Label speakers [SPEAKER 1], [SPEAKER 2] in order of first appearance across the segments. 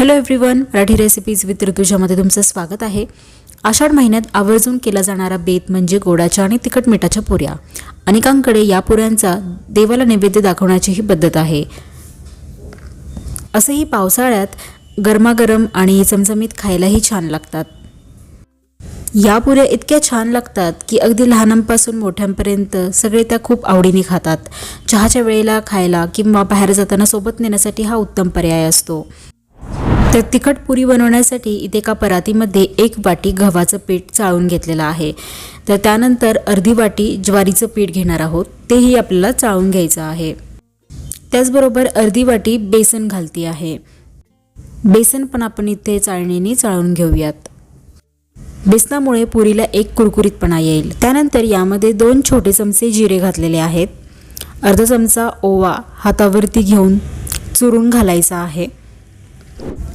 [SPEAKER 1] Hello everyone Marathi recipes with ऋतुजामध्ये तुमचं स्वागत आहे. आषाढ महिन्यात आवर्जून केला जाणारा बेत म्हणजे गोडाच्या आणि तिखट मिठाच्या पुऱ्या. अनेकांकडे या पुऱ्यांचा देवाला नैवेद्य दाखवण्याची ही पद्धत आहे. असंही पावसाळ्यात गरमागरम आणि चमचमीत खायलाही छान लागतात. या पुऱ्या इतक्या छान लागतात की अगदी लहानांपासून मोठ्यांपर्यंत सगळे त्या खूप आवडीने खातात. चहाच्या वेळेला खायला किंवा बाहेर जाताना सोबत नेण्यासाठी हा उत्तम पर्याय असतो. तर तिखट पुरी बनवण्यासाठी इथे एका परातीमध्ये एक वाटी गव्हाचं पीठ चाळून घेतलेलं आहे. तर त्यानंतर अर्धी वाटी ज्वारीचं पीठ घेणार आहोत. तेही आपल्याला चाळून घ्यायचं आहे. त्याचबरोबर अर्धी वाटी बेसन घालती आहे. बेसन पण आपण इथे चाळणीने चाळून घेऊयात. बेसनामुळे पुरीला एक कुरकुरीतपणा येईल. त्यानंतर यामध्ये दोन छोटे चमचे जिरे घातलेले आहेत. अर्धा चमचा ओवा हातावरती घेऊन चुरून घालायचा आहे.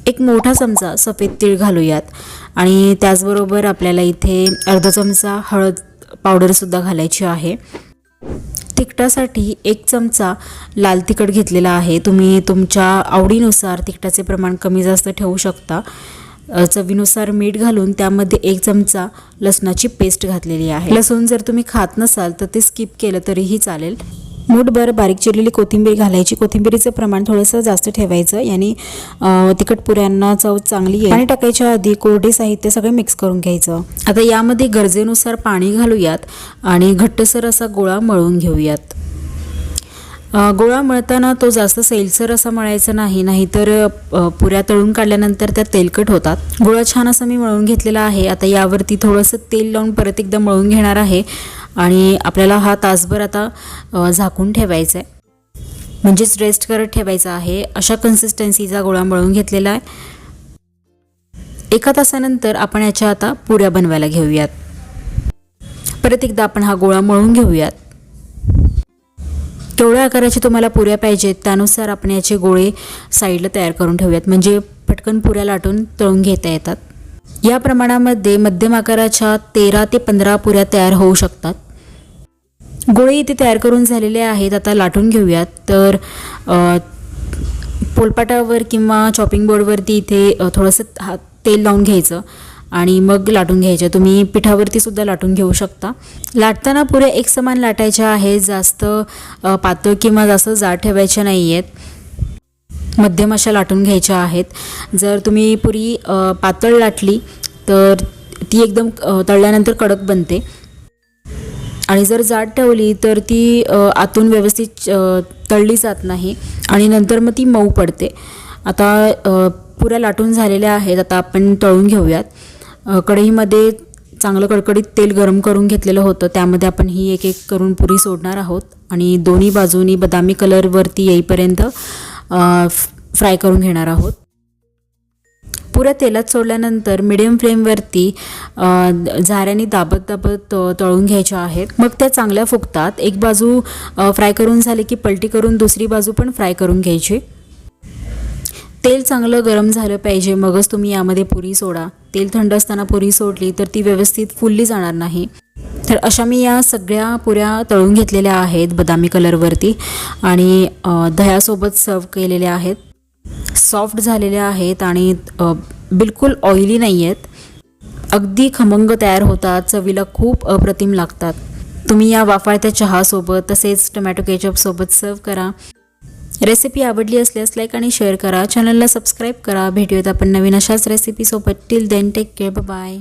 [SPEAKER 1] एक मोठा चमचा सफेद तीळ घालूयात. आणि त्याचबरोबर आपल्याला इथे अर्धा चमचा हळद पावडरसुद्धा घालायची आहे. तिखटासाठी एक चमचा लाल तिखट घेतलेला आहे. तुम्ही तुमच्या आवडीनुसार तिखटाचे प्रमाण कमी जास्त ठेवू शकता. चवीनुसार मीठ घालून त्यामध्ये एक चमचा लसणाची पेस्ट घातलेली आहे. लसूण जर तुम्ही खात नसाल तर ते स्किप केलं तरीही चालेल. मूठभर बारीक चिरलेली कोथिंबीर घालायची. कोथिंबीरीचं प्रमाण थोडंसं जास्त ठेवायचं. याने तिखट पुऱ्यांना चव चांगली येईल. पाणी टाकायच्या आधी कोरडे साहित्य सगळं मिक्स करून घ्यायचं. आता यामध्ये गरजेनुसार पाणी घालूयात आणि घट्टसर असा गोळा मळून घेऊयात. गोळा मळताना तो जास्त सैलसर असा मळायचा नाही नाहीतर पुऱ्या तळून काढल्यानंतर त्या तेलकट होतात. गोळा छान असा मी मळून घेतलेला आहे. आता यावरती थोडंसं तेल लावून परत एकदा मळून घेणार आहे. आणि आपल्याला हा तासभर आता झाकून ठेवायचा आहे म्हणजेच रेस्ट करत ठेवायचा आहे. अशा कन्सिस्टन्सीचा गोळा मळून घेतलेला आहे. एका तासानंतर आपण याच्या आता पुऱ्या बनवायला घेऊयात. परत एकदा आपण हा गोळा मळून घेऊयात. केवढ्या आकाराचे तुम्हाला पुऱ्या पाहिजेत त्यानुसार आपण याचे गोळे साईडला तयार करून ठेवूयात. म्हणजे पटकन पुऱ्या लाटून तळून घेता येतात. या प्रमाणामध्ये मध्यम आकाराच्या तेरा ते पंधरा पुऱ्या तयार होऊ शकतात. गोळे इथे तयार करून झालेले आहेत. आता लाटून घेऊयात. तर पोलपाटावर किंवा चॉपिंग बोर्डवरती इथे थोडंसं हात तेल लावून घ्यायचं आणि मग लाटून घ्यायचं. तुम्ही पिठावरती सुद्धा लाटून घेऊ शकता. लाटताना पुऱ्या एक समान लाटायच्या आहेत जास्त पातळ किंवा जास्त जाड ठेवायच्या नाही आहेत मध्यम अशा लाटून घ्यायच्या आहेत. जर तुम्ही पुरी पातळ लाटली तर ती एकदम तळल्यानंतर कडक बनते. आणि जर जाड ठेवली तर ती आतून व्यवस्थित तळली जात नाही आणि नंतर मग ती मऊ पडते. आता पुऱ्या लाटून झालेल्या आहेत आता आपण तळून घेऊयात. कढईमध्ये चांगलं कडकडीत तेल गरम करून घेतलेलं होतं त्यामध्ये आपण ही एक एक करून पुरी सोडणार आहोत आणि दोन्ही बाजूनी बदामी कलरवरती येईपर्यंत फ्राय करून घेणार आहोत. पुऱ्या तेलात सोडल्यानंतर मिडियम फ्लेमवरती झाऱ्याने दाबत दाबत तळून घ्यायच्या आहेत. मग त्या चांगल्या फुगतात. एक बाजू फ्राय करून झाली की पलटी करून दुसरी बाजू पण फ्राय करून घ्यायची. तेल चांगलं गरम झालं पाहिजे. मगच तुम्ही यामध्ये पुरी सोडा. तेल थंड असताना पुरी सोडली तर ती व्यवस्थित फुलली जाणार नाही. तर अशा मी या सगळ्या पुऱ्या तळून घेतलेल्या आहेत बदामी कलरवरती आणि दह्यासोबत सर्व केलेल्या आहेत. सॉफ्ट झालेल्या आहेत आणि बिलकुल ऑइली नाही आहेत अगदी खमंग तयार होतात चवीला खूप अप्रतिम लागतात. तुम्ही या वाफाळत्या चहासोबत तसेच टोमॅटो केचपसोबत सर्व करा. रेसिपी आवडली असल्यास लाईक आणि शेअर करा. चॅनलला सबस्क्राईब करा. भेटूयात आपण नवीन अशाच रेसिपीसोबत till then take care bye